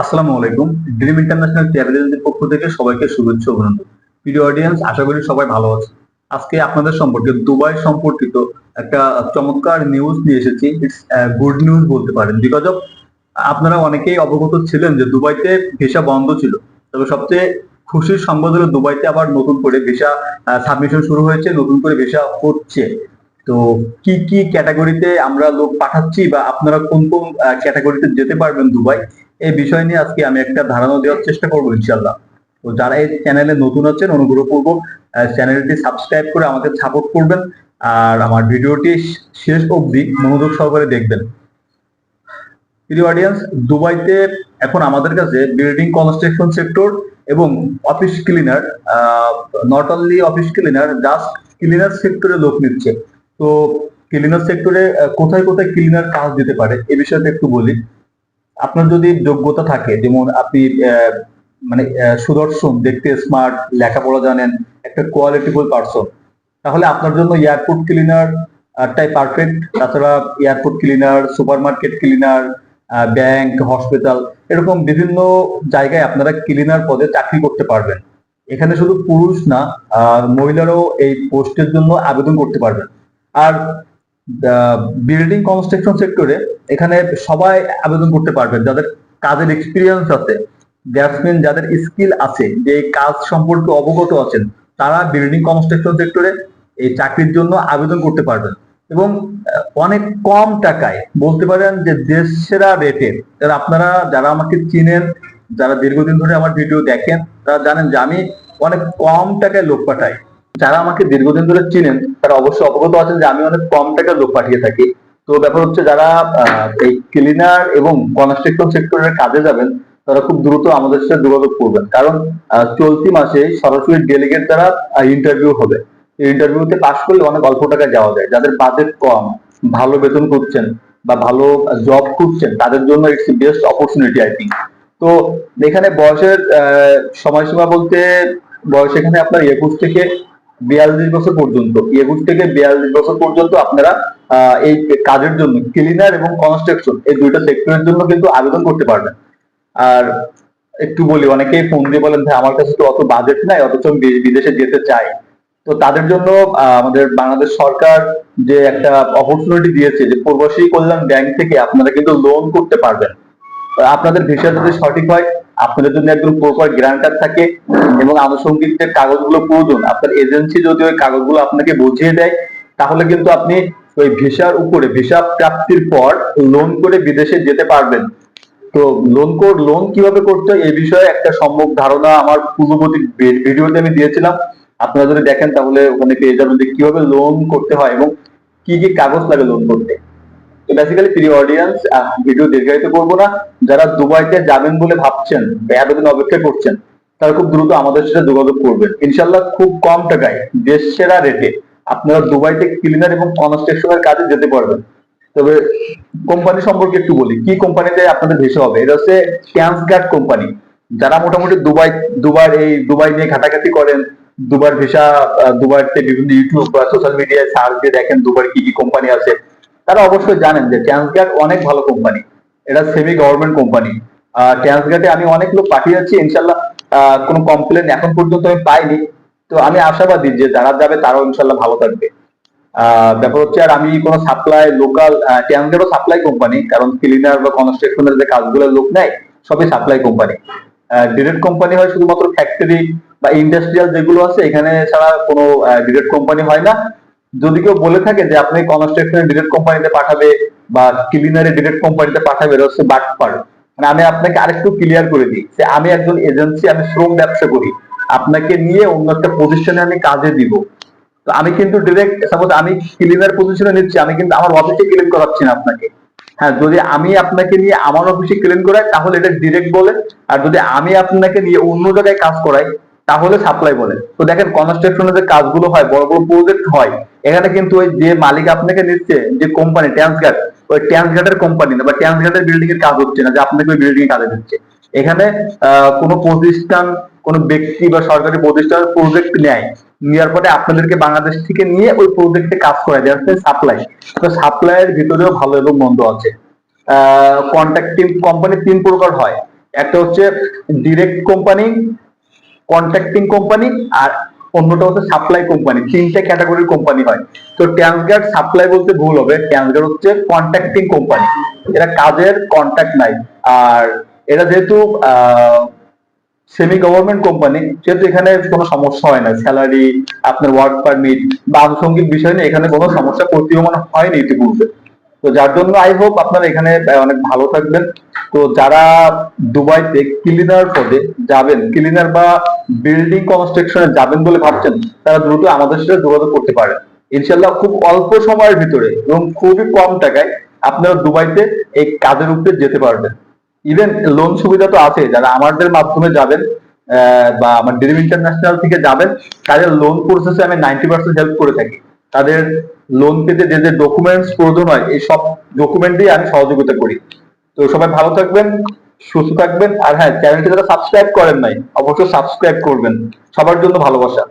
আসসালামু আলাইকুম। Dream international travel এজেন্সির পক্ষ থেকে সবাইকে শুভেচ্ছা অভিনন্দন। প্রিয় অডিয়েন্স আশা করি সবাই ভালো আছে আজকে আপনাদের সম্পর্কে দুবাই সম্পর্কিত একটা চমৎকার নিউজ নিয়ে এসেছি। ইটস গুড নিউজ বলতে পারেন। বিকজ অফ আপনারা অনেকেই অবগত ছিলেন যে দুবাইতে ভিসা বন্ধ ছিল। তবে সবচেয়ে খুশির সংবাদ হলো দুবাইতে আবার নতুন করে ভিসা সাবমিশন শুরু হয়েছে, নতুন করে ভিসা হচ্ছে। তো কি কি ক্যাটাগরিতে আমরা লোক পাঠাচ্ছি বা আপনারা কোন কোন ক্যাটাগরিতে যেতে পারবেন দুবাই? এই বিষয় নিয়ে আজকে আমি একটা ধারণা দেওয়ার চেষ্টা করব ইনশাল্লাহ তো যারা এই চ্যানেলে নতুন আছেন অনুগ্রহ অনুগ্রহপূর্বক চ্যানেলটি সাবস্ক্রাইব করে আমাকে সাপোর্ট করবেন। আর আমার ভিডিওটি শেষ অবধি মনোযোগ সহকারে দেখবেন। প্রিয় অডিয়েন্স দুবাইতে এখন আমাদের কাছে বিল্ডিং কনস্ট্রাকশন সেক্টর এবং office cleaner not only office cleaner just cleaner সেক্টরে লোক নিচ্ছে। তো ক্লিনার সেক্টরে কোথায় কোথায় ক্লিনার কাজ দিতে পারে, এ বিষয়টা একটু বলি। আপনার যদি যোগ্যতা থাকে, যেমন আপনি মানে সুদর্শন, দেখতে স্মার্ট লেখাপড়া জানেন, একটা কোয়ালিটিফুল পারসন তাহলে আপনার জন্য এয়ারপোর্ট ক্লিনার টাই পারফেক্ট তাছাড়া airport cleaner supermarket cleaner bank hospital এরকম বিভিন্ন জায়গায় আপনারা ক্লিনার পদে চাকরি করতে পারবেন। এখানে শুধু পুরুষ না, আর মহিলারাও এই পোস্টের জন্য আবেদন করতে পারবেন। আর বিল্ডিং কনস্ট্রাকশন সেক্টরে এখানে সবাই আবেদন করতে পারবেন যাদের কাজের এক্সপিরিয়েন্স আছে। দ্যাটস মিন যাদের স্কিল আছে, যে কাজ সম্পর্কে অবগত আছেন, তারা বিল্ডিং কনস্ট্রাকশন সেক্টরে এই চাকরির জন্য আবেদন করতে পারবেন। এবং অনেক কম টাকায় বলতে পারেন যে দেশ সেরা রেটে আপনারা, যারা আমাকে চিনেন, যারা দীর্ঘদিন ধরে আমার ভিডিও দেখেন, তারা জানেন যে আমি অনেক কম টাকায় লোক পাঠাই। যারা আমাকে দীর্ঘদিন ধরে চিনেন, তারা অবশ্যই অবগত আছেন যে আমি অনেক কম টাকায় লোক পাঠিয়ে থাকি। তো ব্যাপার হচ্ছে যারা এই ক্লিনার এবং কনস্ট্রাকশন সেক্টরের কাজে যাবেন, তারা খুব দ্রুত আমাদের সাথে যোগাযোগ করবেন। কারণ চলতি মাসে সরাসরি ডেলিগেট দ্বারা ইন্টারভিউ হবে। ইন্টারভিউতে পাশ করলে অনেক অল্প টাকা যাওয়া যায়। যাদের বাজেট কম, ভালো বেতন করছেন বা ভালো জব খুঁজছেন, তাদের জন্য it's best opportunity I think তো এখানে বয়সের সময়সীমা বলতে, বয়স এখানে আপনার একুশ থেকে বিয়াল্লিশ বছর পর্যন্ত। একুশ থেকে বিয়াল্লিশ বছর পর্যন্ত আপনারা এই কাজের জন্য ক্লিনার এবং কনস্ট্রাকশন এই দুইটা সেক্টরের জন্য কিন্তু আবেদন করতে পারবেন। আর একটু বলি, অনেকেই ফোন দিয়ে বলেন, ভাই, আমার কাছে তো অত বাজেট নাই, অথচ আমি বিদেশে যেতে চাই। তো তাদের জন্য আমাদের বাংলাদেশ সরকার যে একটা অপরচুনিটি দিয়েছে যে প্রবাসী কল্যাণ ব্যাংক থেকে আপনারা কিন্তু লোন করতে পারবেন। আপনাদের ভিসা যদি সঠিক হয়, আপনাদের জন্য একদম প্রপার গ্রান্টার থাকে এবং আনুষঙ্গিক যে কাগজগুলো প্রয়োজন, আপনার এজেন্সি যদি ওই কাগজগুলো আপনাকে বুঝিয়ে দেয়, তাহলে কিন্তু আপনি ওই ভিসার উপরে, ভিসা প্রাপ্তির পর লোন করে বিদেশে যেতে পারবেন। তো লোন কোড লোন কীভাবে করতে হয় এই বিষয়ে একটা সম্যক ধারণা আমার পূর্ববর্তী ভিডিওতে আমি দিয়েছিলাম। আপনারা যদি দেখেন তাহলে ওখানে পেয়ে যাবেন যে কীভাবে লোন করতে হয় এবং কি কি কাগজ লাগে লোন করতে। তো বেসিক্যালি প্রিয় অডিয়েন্স ভিডিও দীর্ঘায়িত করব না। যারা দুবাইতে যাবেন বলে ভাবছেন আবেদন অপেক্ষা করছেন, তারা খুব দ্রুত আমাদের সাথে যোগাযোগ করবেন। ইনশাল্লাহ খুব কম টাকায়, দেশ সেরা রেটে আপনারা দুবাইতে ক্লিনার এবং কনস্ট্রাকশনের কাজে যেতে পারবেন। তবে কোম্পানি সম্পর্কে একটু বলি, কি কোম্পানিতে আপনাদের ভেসে হবে? এটা হচ্ছে ট্রান্সগার্ড কোম্পানি যারা মোটামুটি দুবাই, দুবার এই দুবাই নিয়ে ঘাটাঘাটি করেন, দুবার ভিসা দুবাইতে বিভিন্ন ইউটিউব বা সোশ্যাল মিডিয়ায় সার্চ দিয়ে দেখেন দুবার কি কি কোম্পানি আছে। তারা অবশ্যই জানেন যে ট্রান্সগার্ড অনেক ভালো কোম্পানি এটা সেমি গভর্নমেন্ট কোম্পানি ট্রান্সগার্ডে আমি অনেক লোক পাঠিয়েছি, ইনশাল্লাহ কোনো কমপ্লেন এখন পর্যন্ত আমি পাইনি। তো আমি আশাবাদী যে যারা যাবে তারাও ইনশাল্লাহ ভালো থাকবে। ব্যাপার হচ্ছে আর আমি কোনো সাপ্লাই লোকাল ট্রান্সগার্ডও সাপ্লাই কোম্পানি কারণ ক্লিনার বা কনস্ট্রাকশনের যে কাজগুলো লোক নেয়, সবই সাপ্লাই কোম্পানি ডিরেক্ট কোম্পানি হয় শুধুমাত্র ফ্যাক্টরি বা ইন্ডাস্ট্রিয়াল যেগুলো আছে, এখানে ছাড়া কোনো ডিরেক্ট কোম্পানি হয় না। যদি কেউ বলে থাকে যে আপনি কনস্ট্রাকশনের ডিরেক্ট কোম্পানিতে পাঠাবে বা ক্লিনারের ডিরেক্ট কোম্পানিতে পাঠাবে, এটা হচ্ছে বাটপার। মানে আমি আপনাকে আরেকটু ক্লিয়ার করে দিই যে আমি একজন এজেন্সি আমি শ্রম ব্যবসা করি। আপনাকে নিয়ে অন্য একটা পজিশনে আমি কাজে দিব। তো আমি কিন্তু ডিরেক্ট সাপোজ আমি ক্লিনার পজিশনে নিচ্ছি, আমি কিন্তু আমার অফিসে ক্লিন করাচ্ছি না আপনাকে। হ্যাঁ যদি আমি আপনাকে নিয়ে আমার অফিসে ক্লিন করাই, তাহলে এটা ডিরেক্ট বলে আর যদি আমি আপনাকে নিয়ে অন্য জায়গায় কাজ করাই, তাহলে সাপ্লাই বলে তো দেখেন কনস্ট্রাকশনের যে কাজগুলো হয়, বড় বড় প্রজেক্ট হয়, এখানে কিন্তু ওই যে মালিক আপনাকে নিচ্ছে, যে কোম্পানি ট্রান্সগার্ড ওই ট্রান্সগার্ডের কোম্পানি না, বা ট্রান্সগার্ডের বিল্ডিং এর কাজ হচ্ছে না, যে আপনাকে ওই বিল্ডিং এ কাজে দিচ্ছে। এখানে কোনো প্রতিষ্ঠান কোনো ব্যক্তি বা সরকারি প্রতিষ্ঠান প্রজেক্ট নেয় নেওয়ার পরে আপনাদেরকে বাংলাদেশ থেকে নিয়ে ওই প্রজেক্টে কাজ করায় যাচ্ছে সাপ্লাই তো সাপ্লাইয়ের ভিতরেও ভালো এবং মন্দ আছে। কন্ট্রাক্টিং কোম্পানি তিন প্রকার হয়। একটা হচ্ছে ডিরেক্ট কোম্পানি কন্ট্রাক্টিং কোম্পানি আর অন্যটা হচ্ছে সাপ্লাই কোম্পানি তিনটে ক্যাটাগরির কোম্পানি হয়। তো ট্রান্সগার্ড সাপ্লাই বলতে ভুল হবে। ট্রান্সগার্ড হচ্ছে কন্ট্রাক্টিং কোম্পানি এরা কাজের কন্ট্রাক্ট নাই। আর এরা যেহেতু সেমি গভর্নমেন্ট কোম্পানি সেহেতু এখানে কোনো সমস্যা হয় না স্যালারি আপনার ওয়ার্ক পারমিট বা আনুষঙ্গিক বিষয় নিয়ে এখানে কোনো সমস্যা প্রতীয়মান হয়নি ইতিপূর্বে। তো যার জন্য আই হোপ আপনারা এখানে অনেক ভালো থাকবেন। তো যারা দুবাইতে ক্লিনার পদে যাবেন ক্লিনার বা বিল্ডিং কনস্ট্রাকশনে যাবেন বলে ভাবছেন, তারা দ্রুত আমাদের সাথে যোগাযোগ করতে পারেন। ইনশাল্লাহ খুব অল্প সময়ের ভিতরে এবং খুবই কম টাকায় আপনারা দুবাইতে এই কাজের উপরে যেতে পারবেন। ইভেন লোন সুবিধা তো আছে, যারা আমাদের মাধ্যমে যাবেন বা আমার ড্রিম ইন্টারন্যাশনাল থেকে যাবেন, তাদের লোন প্রসেসে আমি নাইনটি পার্সেন্ট হেল্প করে থাকি। তাদের লোন পেতে যে যে ডকুমেন্টস প্রয়োজন হয়, এই সব ডকুমেন্ট দিয়ে আমি সহযোগিতা করি। তো সবাই ভালো থাকবেন, সুস্থ থাকবেন, আর হ্যাঁ চ্যানেলটি যারা সাবস্ক্রাইব করেন নাই, অবশ্যই সাবস্ক্রাইব করবেন। সবার জন্য ভালোবাসা।